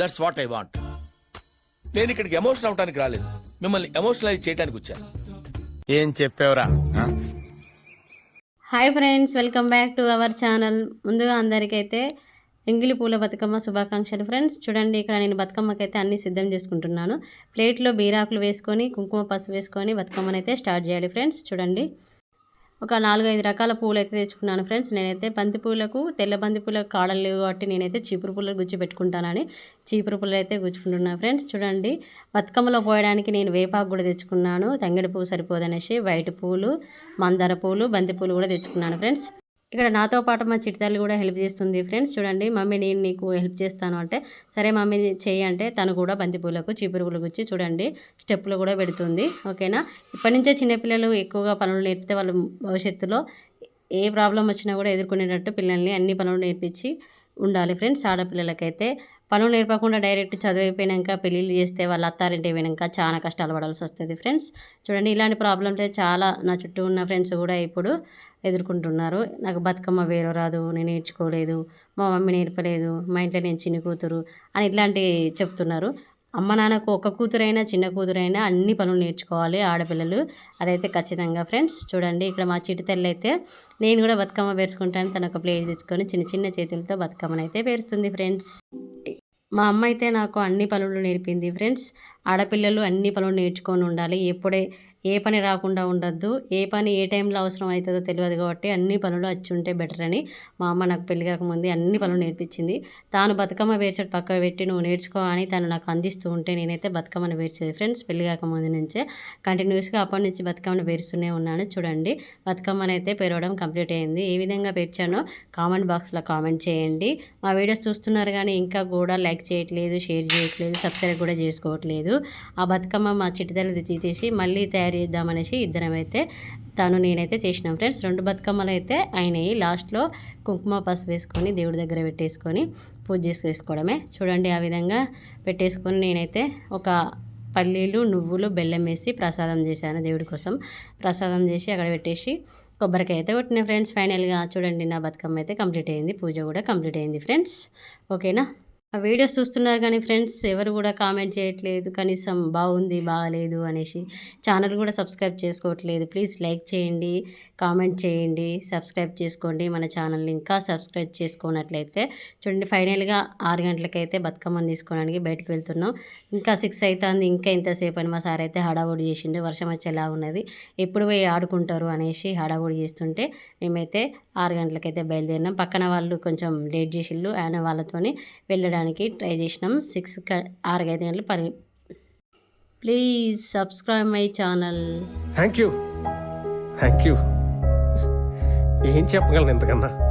That's what I want నేను ఇక్కడికి emotion అవడానికి రాలేదు. మిమ్మల్ని ఎమోషనలైజ్ చేయడానికి వచ్చాను. ఏం చెప్పావురా? Hi friends welcome back to our channel ముందుగా అందరికైతే ఎంగిలి పూల బతుకమ్మ శుభాకాంక్షలు ఫ్రెండ్స్ చూడండి ఇక్కడ నేను బతుకమ్మకైతే అన్ని సిద్ధం చేసుకుంటున్నాను. ప్లేట్లో బీరాకులు వేసుకొని కుంకుమ పసుపు వేసుకొని బతుకమ్మనైతే అయితే స్టార్ట్ చేయాలి ఫ్రెండ్స్ చూడండి. ఒక నాలుగు ఐదు రకాల పూలు అయితే తెచ్చుకున్నాను ఫ్రెండ్స్. నేనైతే బంతి పూలకు తెల్ల బంతి పూలకు కాడలు లేవు కాబట్టి నేనైతే చీపురు పూలు గుచ్చి పెట్టుకుంటానని చీపురు పూలు అయితే గుచ్చుకుంటున్నాను ఫ్రెండ్స్. చూడండి బతుకమ్మలో పోయడానికి నేను వేపాకు కూడా తెచ్చుకున్నాను. తంగిడి పువ్వు సరిపోదనేసి వైట్ పూలు మందార పూలు బంతి పూలు కూడా తెచ్చుకున్నాను ఫ్రెండ్స్. ఇక్కడ నాతో పాటు మా చిట్టాలు కూడా హెల్ప్ చేస్తుంది ఫ్రెండ్స్. చూడండి మమ్మీ నేను నీకు హెల్ప్ చేస్తాను అంటే సరే మమ్మీ చెయ్యి అంటే తను కూడా బంతిపూలకు చీపురుగులు గుచ్చి చూడండి స్టెప్పులు కూడా పెడుతుంది. ఓకేనా? ఇప్పటి నుంచే చిన్నపిల్లలు ఎక్కువగా పనులు నేర్పితే వాళ్ళు భవిష్యత్తులో ఏ ప్రాబ్లం వచ్చినా కూడా ఎదుర్కొనేటట్టు పిల్లల్ని అన్ని పనులు నేర్పించి ఉండాలి ఫ్రెండ్స్ ఆడపిల్లలకైతే. పనులు నేర్పకుండా డైరెక్ట్ చదివైపోయినాక పెళ్ళిళ్ళు చేస్తే వాళ్ళ అత్తారింటి పోయినాక చాలా కష్టాలు పడాల్సి వస్తుంది ఫ్రెండ్స్. చూడండి ఇలాంటి ప్రాబ్లమ్స్ చాలా నా చుట్టూ ఉన్న ఫ్రెండ్స్ కూడా ఇప్పుడు ఎదుర్కొంటున్నారు. నాకు బతుకమ్మ వేరే రాదు నేను నేర్చుకోలేదు మా మమ్మీ నేర్పలేదు మా ఇంట్లో నేను చిన్న కూతురు అని ఇట్లాంటివి చెప్తున్నారు. అమ్మ నాన్నకు ఒక కూతురైనా చిన్న కూతురైనా అన్ని పనులు నేర్చుకోవాలి ఆడపిల్లలు. అదైతే ఖచ్చితంగా ఫ్రెండ్స్. చూడండి ఇక్కడ మా చిటి తల్లి అయితే నేను కూడా బతుకమ్మ పేర్చుకుంటాను. తను ఒక ప్లేట్ తెచ్చుకొని చిన్న చిన్న చేతులతో బతుకమ్మనైతే పేరుస్తుంది ఫ్రెండ్స్. మా అమ్మ అయితే నాకు అన్ని పనులు నేర్పింది. ఫ్రెండ్స్ ఆడపిల్లలు అన్ని పనులు నేర్చుకొని ఉండాలి. ఎప్పుడే ఏ పని రాకుండా ఉండద్దు. ఏ పని ఏ టైంలో అవసరం అవుతుందో తెలియదు కాబట్టి అన్ని పనులు వచ్చి ఉంటే బెటర్ అని మా అమ్మ నాకు పెళ్ళి కాకముందే అన్ని పనులు నేర్పించింది. తాను బతుకమ్మ పేర్చడం పక్క పెట్టి నువ్వు నేర్చుకో అని తను నాకు అందిస్తూ ఉంటే నేనైతే బతుకమ్మను పేర్చేది ఫ్రెండ్స్ పెళ్ళి కాకముందు నుంచే కంటిన్యూస్గా అప్పటి నుంచి బతుకమ్మను పేరుస్తూనే ఉన్నాను. చూడండి బతుకమ్మను అయితే పెరగడం కంప్లీట్ అయింది. ఏ విధంగా పేర్చానో కామెంట్ బాక్స్లో కామెంట్ చేయండి. మా వీడియోస్ చూస్తున్నారు కానీ ఇంకా కూడా లైక్ చేయట్లేదు షేర్ చేయట్లేదు సబ్స్క్రైబ్ కూడా చేసుకోవట్లేదు. ఆ బతుకమ్మ మా చిటితల్లి తీసేసి మళ్ళీ తయారు చేద్దామనేసి ఇద్దరమైతే తను నేనైతే చేసినాం ఫ్రెండ్స్. రెండు బతుకమ్మలు అయితే అయినాయి. లాస్ట్లో కుంకుమ పసుపు వేసుకొని దేవుడి దగ్గర పెట్టేసుకొని పూజ చేసుకోవడమే. చూడండి ఆ విధంగా పెట్టేసుకొని నేనైతే ఒక పల్లీలు నువ్వులు బెల్లం వేసి ప్రసాదం చేశాను దేవుడి కోసం. ప్రసాదం చేసి అక్కడ పెట్టేసి కొబ్బరికాయ అయితే కొట్టిన ఫ్రెండ్స్. ఫైనల్గా చూడండి నా బతుకమ్మ అయితే కంప్లీట్ అయింది. పూజ కూడా కంప్లీట్ అయింది ఫ్రెండ్స్. ఓకేనా? ఆ వీడియోస్ చూస్తున్నారు కానీ ఫ్రెండ్స్ ఎవరు కూడా కామెంట్ చేయట్లేదు. కనీసం బాగుంది బాగాలేదు అనేసి ఛానల్ కూడా సబ్స్క్రైబ్ చేసుకోవట్లేదు. ప్లీజ్ లైక్ చేయండి కామెంట్ చేయండి సబ్స్క్రైబ్ చేసుకోండి. మన ఛానల్ని ఇంకా సబ్స్క్రైబ్ చేసుకున్నట్లయితే చూడండి ఫైనల్గా ఆరు గంటలకైతే బతుకమ్మని తీసుకోవడానికి బయటకు వెళ్తున్నాం. ఇంకా సిక్స్ అవుతుంది ఇంకా ఇంతసేపు అని మా సార్ అయితే హడావుడి చేసిండు. వర్షం వచ్చేలా ఉన్నది. ఎప్పుడు పోయి ఆడుకుంటారు అనేసి హడావుడి చేస్తుంటే మేమైతే ఆరు గంటలకైతే బయలుదేరినాం. పక్కన వాళ్ళు కొంచెం లేట్ చేసిళ్ళు ఆయన వాళ్ళతోని వెళ్ళడానికి ట్రై చేసినాం. సిక్స్ ఆరు ఐదు గంటలు పని please subscribe my channel. Thank you. Thank you. ఏం చెప్పగలను ఇంతకన్నా?